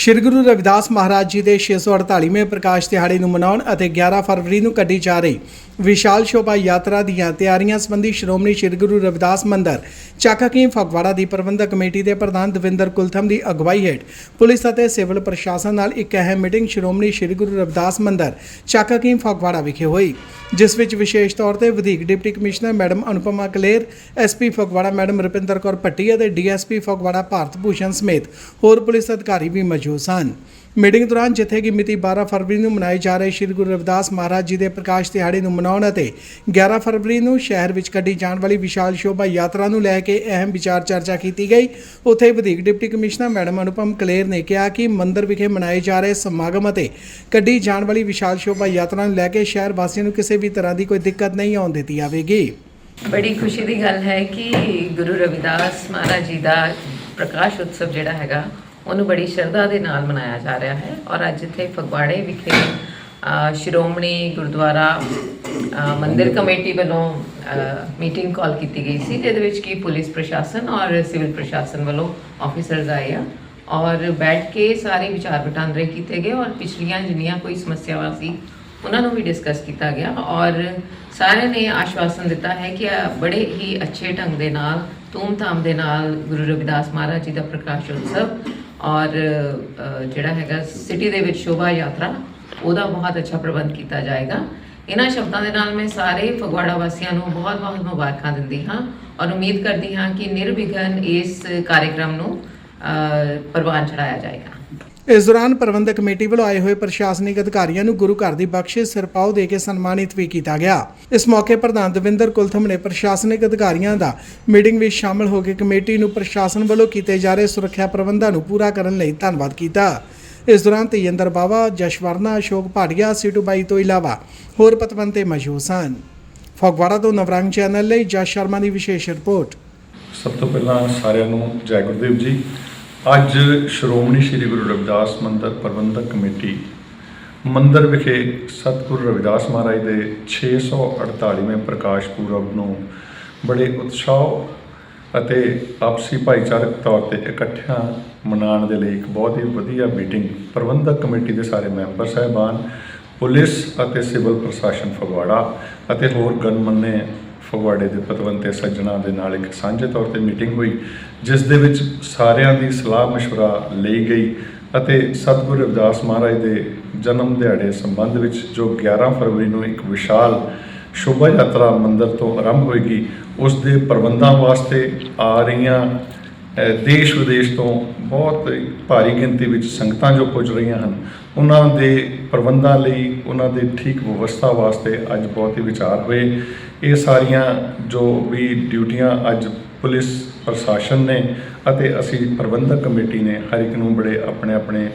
ਸ਼੍ਰੀ ਗੁਰੂ ਰਵਿਦਾਸ ਮਹਾਰਾਜ ਜੀ ਦੇ 648ਵੇਂ ਪ੍ਰਕਾਸ਼ ਦਿਹਾੜੇ ਨੂੰ ਮਨਾਉਣ ਅਤੇ 11 ਫਰਵਰੀ ਨੂੰ ਕੱਢੀ ਜਾ ਰਹੀ ਵਿਸ਼ਾਲ ਸ਼ੋਭਾ ਯਾਤਰਾ ਦੀਆਂ ਤਿਆਰੀਆਂ ਸੰਬੰਧੀ ਸ਼੍ਰੋਮਣੀ ਸ਼੍ਰੀ ਗੁਰੂ ਰਵਿਦਾਸ ਮੰਦਰ, ਚੱਕਾਕੀ ਫਗਵਾੜਾ ਦੀ ਪ੍ਰਬੰਧਕ ਕਮੇਟੀ ਦੇ ਪ੍ਰਧਾਨ ਦਵਿੰਦਰ ਕੁਲਥਮ ਦੀ ਅਗਵਾਈ ਹੇਠ ਪੁਲਿਸ ਅਤੇ ਸਿਵਲ ਪ੍ਰਸ਼ਾਸਨ ਨਾਲ ਇੱਕ ਅਹਿਮ ਮੀਟਿੰਗ ਸ਼੍ਰੋਮਣੀ ਸ਼੍ਰੀ ਗੁਰੂ ਰਵਿਦਾਸ ਮੰਦਰ, ਚੱਕਾਕੀ ਫਗਵਾੜਾ ਵਿਖੇ ਹੋਈ, ਜਿਸ ਵਿੱਚ ਵਿਸ਼ੇਸ਼ ਤੌਰ ਤੇ ਵਧੀਕ deputy commissioner madam Anupama Kaler SP Phagwara madam Rupinder Kaur Bhatti ਅਤੇ ਡੀਐਸਪੀ ਫਗਵਾੜਾ ਭਾਰਤ ਭੂਸ਼ਣ ਸਮੇਤ ਹੋਰ ਪੁਲਿਸ ਅਧਿਕਾਰੀ ਵੀ ਮੌਜੂਦ ਸਨ। ਮੀਟਿੰਗ ਦੌਰਾਨ ਜਿੱਥੇ ਕਿ ਮਿਤੀ 12 ਫਰਵਰੀ ਨੂੰ ਮਨਾਏ ਜਾ ਰਹੇ ਸ੍ਰੀ ਗੁਰੂ ਰਵਿਦਾਸ ਮਹਾਰਾਜ ਜੀ ਦੇ ਪ੍ਰਕਾਸ਼ ਦਿਹਾੜੇ ਨੂੰ ਮਨਾਉਣ ਅਤੇ 11 ਫਰਵਰੀ ਨੂੰ ਸ਼ਹਿਰ ਵਿੱਚ ਕੱਢੀ ਜਾਣ ਵਾਲੀ ਵਿਸ਼ਾਲ ਸ਼ੋਭਾ ਯਾਤਰਾ ਨੂੰ ਲੈ ਕੇ ਅਹਿਮ ਵਿਚਾਰ ਚਰਚਾ ਕੀਤੀ ਗਈ। ਉੱਥੇ ਵਧੇਕ deputy commissioner madam Anupam Kaler ਨੇ ਕਿਹਾ ਕਿ ਮੰਦਿਰ ਵਿਖੇ ਮਨਾਏ ਜਾ ਰਹੇ ਸਮਾਗਮ ਅਤੇ ਕੱਢੀ ਜਾਣ ਵਾਲੀ ਵਿਸ਼ਾਲ ਸ਼ੋਭਾ ਯਾਤਰਾ ਨੂੰ ਲੈ ਕੇ ਸ਼ਹਿਰ ਵਾਸੀਆਂ ਨੂੰ ਕਿਸੇ ਵੀ ਤਰ੍ਹਾਂ ਦੀ ਕੋਈ ਦਿੱਕਤ ਨਹੀਂ ਆਉਣ ਦਿੱਤੀ ਜਾਵੇਗੀ। ਬੜੀ ਖੁਸ਼ੀ ਦੀ ਗੱਲ ਹੈ ਕਿ ਗੁਰੂ ਰਵਿਦਾਸ ਮਹਾਰਾਜ ਜੀ ਦਾ ਪ੍ਰਕਾਸ਼ ਉਤਸਵ ਜਿਹੜਾ ਹੈਗਾ ਉਹਨੂੰ ਬੜੀ ਸ਼ਰਧਾ ਦੇ ਨਾਲ ਮਨਾਇਆ ਜਾ ਰਿਹਾ ਹੈ ਔਰ ਅੱਜ ਇੱਥੇ ਫਗਵਾੜੇ ਵਿਖੇ ਸ਼੍ਰੋਮਣੀ ਗੁਰਦੁਆਰਾ ਅ, ਮੰਦਿਰ ਕਮੇਟੀ ਵੱਲੋਂ ਮੀਟਿੰਗ ਕਾਲ ਕੀਤੀ ਗਈ ਸੀ ਜਿਹਦੇ ਵਿੱਚ ਕੀ ਪੁਲਿਸ ਪ੍ਰਸ਼ਾਸਨ ਔਰ ਸਿਵਲ ਪ੍ਰਸ਼ਾਸਨ ਵੱਲੋਂ ਆਫੀਸਰਸ ਆਏ ਆ ਔਰ ਬੈਠ ਕੇ ਸਾਰੇ ਵਿਚਾਰ ਵਟਾਂਦਰੇ ਕੀਤੇ ਗਏ ਔਰ ਪਿਛਲੀਆਂ ਜਿੰਨੀਆਂ ਕੋਈ ਸਮੱਸਿਆਵਾਂ ਸੀ ਉਹਨਾਂ ਨੂੰ ਵੀ ਡਿਸਕਸ ਕੀਤਾ ਗਿਆ ਔਰ ਸਾਰਿਆਂ ਨੇ ਆਸ਼ਵਾਸਨ ਦਿੱਤਾ ਹੈ ਕਿ ਬੜੇ ਹੀ ਅੱਛੇ ਢੰਗ ਦੇ ਨਾਲ ਧੂਮਧਾਮ ਦੇ ਨਾਲ ਗੁਰੂ ਰਵਿਦਾਸ ਮਹਾਰਾਜ ਜੀ ਦਾ ਪ੍ਰਕਾਸ਼ ਉਤਸਵ ਔਰ ਜਿਹੜਾ ਹੈਗਾ ਸਿਟੀ ਦੇ ਵਿੱਚ ਸ਼ੋਭਾ ਯਾਤਰਾ ਉਹਦਾ ਬਹੁਤ ਅੱਛਾ ਪ੍ਰਬੰਧ ਕੀਤਾ ਜਾਏਗਾ। ਇਹਨਾਂ ਸ਼ਬਦਾਂ ਦੇ ਨਾਲ ਮੈਂ ਸਾਰੇ ਫਗਵਾੜਾ ਵਾਸੀਆਂ ਨੂੰ ਬਹੁਤ-ਬਹੁਤ ਮੁਬਾਰਕਾਂ ਦਿੰਦੀ ਹਾਂ ਔਰ ਉਮੀਦ ਕਰਦੀ ਹਾਂ ਕਿ ਨਿਰਵਿਘਨ ਇਸ ਕਾਰਜਕ੍ਰਮ ਨੂੰ ਅ, ਪ੍ਰਵਾਨ ਚੜਾਇਆ ਜਾਏਗਾ। ਇਸ ਦੌਰਾਨ ਪ੍ਰਬੰਧਕ ਕਮੇਟੀ ਵੱਲੋਂ ਆਏ ਹੋਏ ਪ੍ਰਸ਼ਾਸਨਿਕ ਅਧਿਕਾਰੀਆਂ ਨੂੰ ਗੁਰੂ ਘਰ ਦੀ ਬਖਸ਼ਿਸ਼, ਸਿਰਪਾਓ ਦੇ ਕੇ ਸਨਮਾਨਿਤ ਵੀ ਕੀਤਾ ਗਿਆ। ਇਸ ਮੌਕੇ ਪ੍ਰਧਾਨ ਦਵਿੰਦਰ ਕੁਲਥਮ ਨੇ ਪ੍ਰਸ਼ਾਸਨਿਕ ਅਧਿਕਾਰੀਆਂ ਦਾ ਮੀਟਿੰਗ ਵਿੱਚ ਸ਼ਾਮਲ ਹੋ ਕੇ ਕਮੇਟੀ ਨੂੰ ਪ੍ਰਸ਼ਾਸਨ ਵੱਲੋਂ ਕੀਤੇ ਜਾ ਰਹੇ ਸੁਰੱਖਿਆ ਪ੍ਰਬੰਧਾਂ ਨੂੰ ਪੂਰਾ ਕਰਨ ਲਈ ਧੰਨਵਾਦ ਕੀਤਾ। ਇਸ ਦੌਰਾਨ ਤੇਜਿੰਦਰ ਬਾਵਾ ਜਸ਼ਵਰਨਾ ਅਸ਼ੋਕ ਭਾਟੀਆ, ਸੀਟੂ ਬਾਈ ਤੋਂ ਇਲਾਵਾ ਹੋਰ ਪਤਵੰਤੇ ਮੌਜੂਦ ਸਨ। ਫਗਵਾੜਾ ਤੋਂ ਨਵਰੰਗ ਚੈਨਲ ਲਈ ਜਸ਼ ਸ਼ਰਮਾ ਦੀ ਵਿਸ਼ੇਸ਼ ਰਿਪੋਰਟ। ਸਭ ਤੋਂ ਪਹਿਲਾਂ ਸਾਰਿਆਂ ਨੂੰ ਜੈ ਗੁਰਦੇਵ ਜੀ ਅੱਜ ਸ਼੍ਰੋਮਣੀ ਸ੍ਰੀ ਗੁਰੂ ਰਵਿਦਾਸ ਮੰਦਰ ਪ੍ਰਬੰਧਕ ਕਮੇਟੀ ਮੰਦਰ ਵਿਖੇ ਸਤਿਗੁਰੂ ਰਵਿਦਾਸ ਮਹਾਰਾਜ ਦੇ 648ਵੇਂ ਪ੍ਰਕਾਸ਼ ਪੁਰਬ ਨੂੰ ਬੜੇ ਉਤਸ਼ਾਹ ਅਤੇ ਆਪਸੀ ਭਾਈਚਾਰਕ ਤੌਰ ਤੇ ਇਕੱਠਿਆਂ ਮਨਾਉਣ ਦੇ ਲਈ ਇੱਕ ਬਹੁਤ ਹੀ ਵਧੀਆ ਮੀਟਿੰਗ ਪ੍ਰਬੰਧਕ ਕਮੇਟੀ ਦੇ ਸਾਰੇ ਮੈਂਬਰ ਸਹਿਬਾਨ, ਪੁਲਿਸ ਅਤੇ ਸਿਵਲ ਪ੍ਰਸ਼ਾਸਨ ਫਗਵਾੜਾ ਅਤੇ ਹੋਰ ਗਣਮੰਨੇ ਫਗਵਾੜੇ ਦੇ ਪਤਵੰਤੇ ਸੱਜਣਾ ਦੇ ਨਾਲ ਇੱਕ ਸਾਂਝੇ ਤੌਰ ਤੇ ਮੀਟਿੰਗ ਹੋਈ ਜਿਸ ਦੇ ਵਿੱਚ ਸਾਰਿਆਂ ਦੀ ਸਲਾਹ مشورہ ਲਈ ਗਈ ਅਤੇ ਸਤਿਗੁਰੂ ਰਵਿਦਾਸ ਮਹਾਰਾਜ ਦੇ ਜਨਮ ਦਿਹਾੜੇ ਸੰਬੰਧ ਵਿੱਚ ਜੋ 11 ਫਰਵਰੀ ਨੂੰ ਇੱਕ ਵਿਸ਼ਾਲ ਸ਼ੋਭਾ ਯਾਤਰਾ ਮੰਦਰ ਤੋਂ ਆਰੰਭ ਹੋਏਗੀ ਉਸ ਦੇ ਪ੍ਰਬੰਧਾਂ ਵਾਸਤੇ ਆ ਰਹੀਆਂ ਅ, ਦੇਸ਼ ਵਿਦੇਸ਼ ਤੋਂ ਬਹੁਤ ਭਾਰੀ ਗਿਣਤੀ ਵਿੱਚ ਸੰਗਤਾਂ ਜੋ ਪੁੱਜ ਰਹੀਆਂ ਹਨ, ਉਹਨਾਂ ਦੇ ਪ੍ਰਬੰਧਾਂ ਲਈ, ਉਹਨਾਂ ਦੇ ਠੀਕ ਵਿਵਸਥਾ ਵਾਸਤੇ ਅੱਜ ਬਹੁਤ ਹੀ ਵਿਚਾਰ ਹੋਏ। ਇਹ ਸਾਰੀਆਂ ਜੋ ਵੀ ਡਿਊਟੀਆਂ ਅੱਜ ਪੁਲਿਸ ਪ੍ਰਸ਼ਾਸਨ ਨੇ ਅਤੇ ਅਸੀਂ ਪ੍ਰਬੰਧਕ ਕਮੇਟੀ ਨੇ ਹਰ ਇੱਕ ਨੂੰ ਬੜੇ ਆਪਣੇ ਆਪਣੇ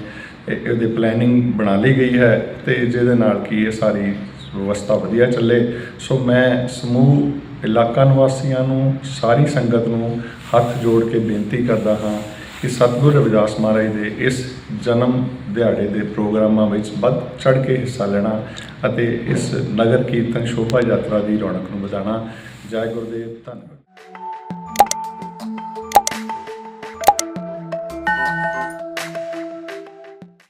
ਇਹਦੇ ਪਲੈਨਿੰਗ ਬਣਾ ਲਈ ਗਈ ਹੈ ਤੇ ਜਿਹਦੇ ਨਾਲ ਕਿ ਇਹ ਸਾਰੀ ਵਿਵਸਥਾ ਵਧੀਆ ਚੱਲੇ। ਸੋ ਮੈਂ ਸਮੂਹ ਇਲਾਕਾ ਨਿਵਾਸੀਆਂ ਨੂੰ, ਸਾਰੀ ਸੰਗਤ ਨੂੰ ਹੱਥ ਜੋੜ ਕੇ ਬੇਨਤੀ ਕਰਦਾ ਹਾਂ ਕਿ ਸਤਿਗੁਰੂ ਰਵਿਦਾਸ ਮਹਾਰਾਜ ਦੇ ਇਸ ਜਨਮ ਦਿਹਾੜੇ ਦੇ ਪ੍ਰੋਗਰਾਮਾਂ ਵਿੱਚ ਵੱਧ ਚੜ ਕੇ ਹਿੱਸਾ ਲੈਣਾ ਅਤੇ ਇਸ ਨਗਰ ਕੀਰਤਨ ਸ਼ੋਭਾ ਯਾਤਰਾ ਦੀ ਰੌਣਕ ਨੂੰ ਵਧਾਉਣਾ। ਜੈ ਗੁਰਦੇਵ, ਧੰਨਵਾਦ।